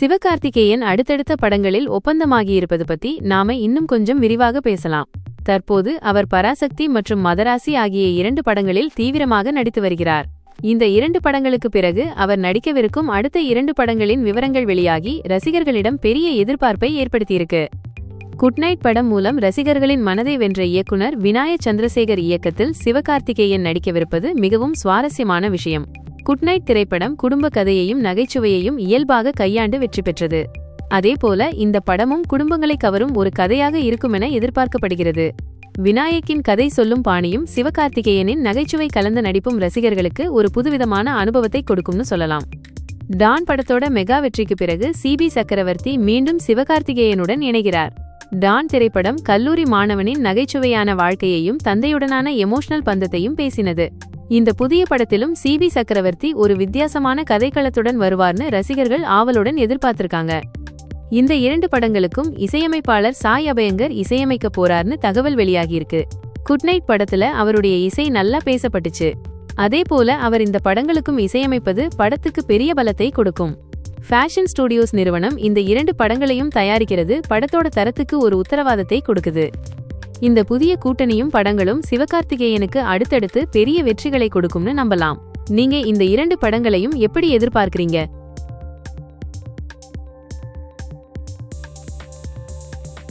சிவகார்த்திகேயன் அடுத்தடுத்த படங்களில் ஒப்பந்தமாகியிருப்பது பத்தி நாம இன்னும் கொஞ்சம் விரிவாக பேசலாம். தற்போது அவர் பராசக்தி மற்றும் மதராசி ஆகிய இரண்டு படங்களில் தீவிரமாக நடித்து வருகிறார். இந்த இரண்டு படங்களுக்கு பிறகு அவர் நடிக்கவிருக்கும் அடுத்த இரண்டு படங்களின் விவரங்கள் வெளியாகி ரசிகர்களிடம் பெரிய எதிர்பார்ப்பை ஏற்படுத்தியிருக்கு. குட் நைட் படம் மூலம் ரசிகர்களின் மனதை வென்ற இயக்குனர் வினாய சந்திரசேகர் இயக்கத்தில் சிவகார்த்திகேயன் நடிக்கவிருப்பது மிகவும் சுவாரஸ்யமான விஷயம். குட் நைட் திரைப்படம் குடும்ப கதையையும் நகைச்சுவையையும் இயல்பாக கையாண்டு வெற்றி பெற்றது. அதேபோல இந்த படமும் குடும்பங்களை கவரும் ஒரு கதையாக இருக்குமென எதிர்பார்க்கப்படுகிறது. விநாயக்கின் கதை சொல்லும் பாணியும் சிவகார்த்திகேயனின் நகைச்சுவை கலந்த நடிப்பும் ரசிகர்களுக்கு ஒரு புதுவிதமான அனுபவத்தை கொடுக்கும்னு சொல்லலாம். டான் படத்தோட மெகா வெற்றிக்கு பிறகு சிபி சக்கரவர்த்தி மீண்டும் சிவகார்த்திகேயனுடன் இணைகிறார். டான் திரைப்படம் கல்லூரி மாணவனின் நகைச்சுவையான வாழ்க்கையையும் தந்தையுடனான எமோஷனல் பந்தத்தையும் பேசினது. இந்த புதிய படத்திலும் சி வி சக்கரவர்த்தி ஒரு வித்தியாசமான கதைக்களத்துடன் வருவார்னு ரசிகர்கள் ஆவலுடன் எதிர்பார்த்திருக்காங்க. இந்த இரண்டு படங்களுக்கும் இசையமைப்பாளர் சாய் அபயங்கர் இசையமைக்க போறார்னு தகவல் வெளியாகியிருக்கு. குட் நைட் படத்துல அவருடைய இசை நல்லா பேசப்பட்டுச்சு. அதே போல அவர் இந்த படங்களுக்கும் இசையமைப்பது படத்துக்கு பெரிய பலத்தை கொடுக்கும். ஃபேஷன் ஸ்டுடியோஸ் நிறுவனம் இந்த இரண்டு படங்களையும் தயாரிக்கிறது படத்தோட தரத்துக்கு ஒரு உத்தரவாதத்தை கொடுக்குது. இந்த புதிய கூட்டணியும் படங்களும் சிவகார்த்திகேயனுக்கு அடுத்தடுத்து பெரிய வெற்றிகளை கொடுக்கும்னு நம்பலாம். நீங்க இந்த இரண்டு படங்களையும் எப்படி எதிர்பார்க்கறீங்க?